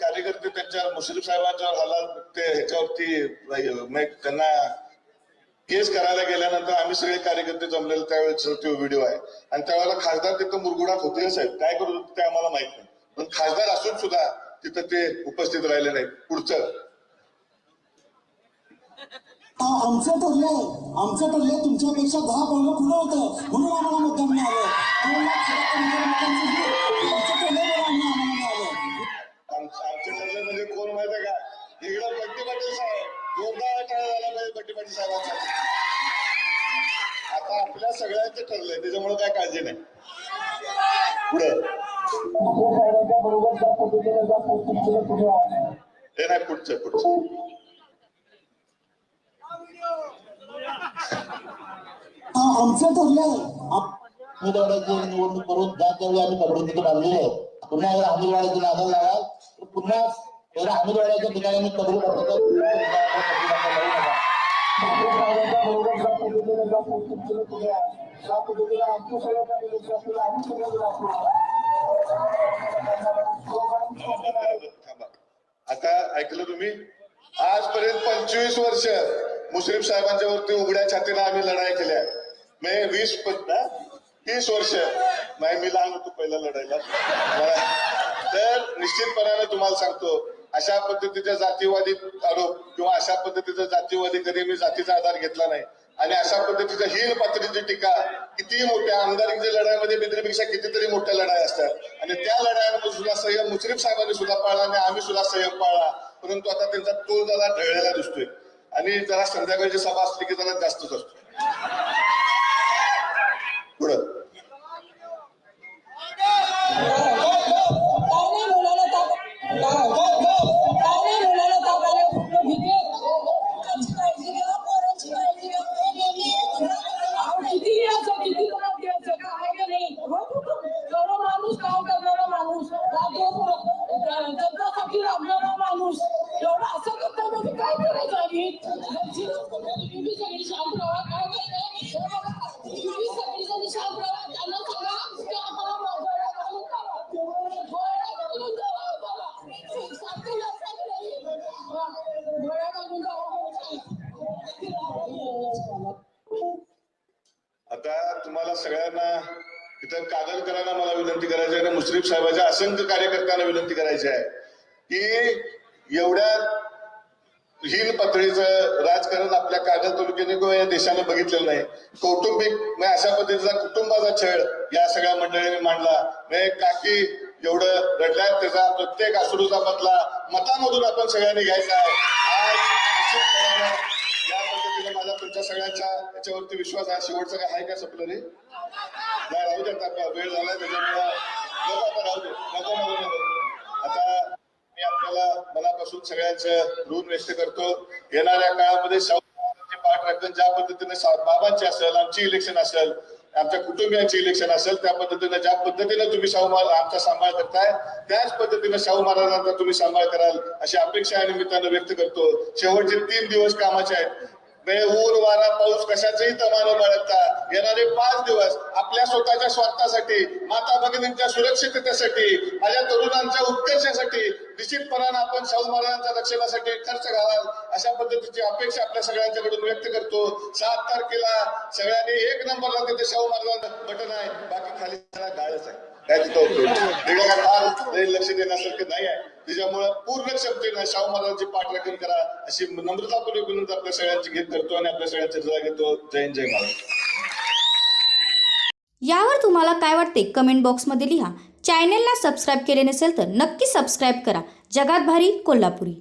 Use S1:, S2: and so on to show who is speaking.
S1: कार्यकर्ते त्यांच्या मुश्रीफ साहेबांच्यावर हल्ला ते ह्याच्यावरती त्यांना केस करायला गेल्यानंतर आम्ही सगळे कार्यकर्ते जमलेले त्यावेळेस तो व्हिडिओ आहे. आणि त्यावेळेला खासदार तिथं मुरगुडात होते साहेब? काय करत होते ते आम्हाला माहीत नाही. पण खासदार असून सुद्धा तिथं ते उपस्थित राहिले नाहीत. पुढचं.
S2: आमचं ठरलंय आमचं ठरलंय तुमच्यापेक्षा दहा पावलं पुढं होतं.
S1: इकडं बट्टी पाटील साहेब जोरदार टाळा झाला पाहिजे साहेबांचा. आता आपल्या सगळ्यांचं ठरलंय त्याच्यामुळे काय काळजी नाही. पुढं. हे नाही पुढचं पुढचं.
S2: आमचं ठरलंय.
S3: निवडणूक करून ज्या त्यावेळी आम्ही कबड्डी तिथे बांधलेली आहे पुन्हा एकदा आंबेवाड्याची नादाला लावाल तर पुन्हा
S1: आता ऐकलं तुम्ही? आजपर्यंत पंचवीस वर्ष मुस्लिम साहेबांच्या वरती उघड्या छातीला आम्ही लढाई केल्या मे वीस तीस वर्ष. नाही मी लहान होतो पहिला लढायला तर निश्चितपणाने तुम्हाला सांगतो अशा पद्धतीच्या जातीवादी आरोप किंवा अशा पद्धतीचा जातीवादी कधी मी जातीचा आधार घेतला नाही. आणि अशा पद्धतीच्या हिल पातळीची टीका किती मोठ्या आमदारीच्या लढाईमध्ये बिद्रीपेक्षा कितीतरी मोठ्या लढाई असतात. आणि त्या लढाईमध्ये सुद्धा संयम मुश्रीफ साहेबांनी सुद्धा पाळला आणि आम्ही सुद्धा संयम पाळला. परंतु आता त्यांचा तोल जरा ढळलेला दिसतोय. आणि जरा संध्याकाळची सभा असली की जरा जास्तच असतो.
S4: राबणारा एवढा असं करता म्हणजे काय करायचं आम्ही तुम्ही सगळी शांत राहा काय करायचं तुम्ही सगळी जणी शांत राहा त्यांना सांगा की आम्हाला मागवायला घालून जावा. गोळ्या घालून जावा आम्हाला. सारखं लक्षात नाही. गोळ्या घालून जावा. म्हणजे.
S1: आता तुम्हाला सगळ्यांना इथं कागदकरांना मला विनंती करायची आहे आणि मुश्रीफ साहेबाच्या असंख्य कार्यकर्त्यांना विनंती करायची आहे की एवढ्या हीन पातळीचं राजकारण आपल्या कागल तालुक्याने किंवा या देशाने बघितलेलं नाही. कौटुंबिक म्हणजे अशा पद्धतीचा कुटुंबाचा छळ या सगळ्या मंडळींनी मांडला. म्हणजे काकी एवढं रडल्यात त्याचा प्रत्येक आसरूचा बदला मतामधून आपण सगळ्यांनी घ्यायचा आहे. आज निश्चितपणानं या पद्धतीने माझा तुमच्या सगळ्यांच्या याच्यावरती विश्वास आहे शेवटचं काय आहे का सपलं नाही? राहू द्या वेळ झाला त्याच्यामुळे नको आता राहू दे नको नको आता मी आपल्याला मनापासून सगळ्यांचं ऋण व्यक्त करतो. येणाऱ्या काळामध्ये शाहू पाठ ज्या पद्धतीने बाबांची असेल आमची इलेक्शन असेल आमच्या कुटुंबियांची इलेक्शन असेल त्या पद्धतीने ज्या पद्धतीने तुम्ही शाहू महाराज आमचा सांभाळ करताय त्याच पद्धतीने शाहू महाराजांचा तुम्ही सांभाळ कराल अशी अपेक्षा या निमित्तानं व्यक्त करतो. शेवटचे तीन दिवस कामाचे आहेत. म्हणजे ऊन वारा पाऊस कशाचंही तमानं बाळगता येणारे पाच दिवस आपल्या स्वतःच्या स्वार्थासाठी माता भगिनींच्या सुरक्षिततेसाठी माझ्या तरुणांच्या उत्कर्षासाठी निश्चितपणानं आपण शाहू महाराजांच्या रक्षणासाठी खर्च घालाल अशा पद्धतीची अपेक्षा आपल्या सगळ्यांच्याकडून व्यक्त करतो. सात तारखेला सगळ्यांनी एक नंबरला तिथे शाहू महाराजांचं बटन आहे. बाकी खाली गाळच आहे. काय तिथं वेगळ्या लक्ष देण्यासारखं नाही आहे. त्याच्यामुळं पूर्ण क्षमतेनं शाहू महाराजांची पाठराखण करा अशी नम्रतापूर्वक विनंती आपल्या सगळ्यांची घेत करतो आणि आपल्या सगळ्यांची रजा घेतो. जय जय महाराज
S5: यावर तुम्हाला काय वाटते कमेंट बॉक्समध्ये लिहा. चॅनेलला सबस्क्राईब केले नसेल तर नक्की सबस्क्राईब करा. जगात भारी कोल्हापुरी.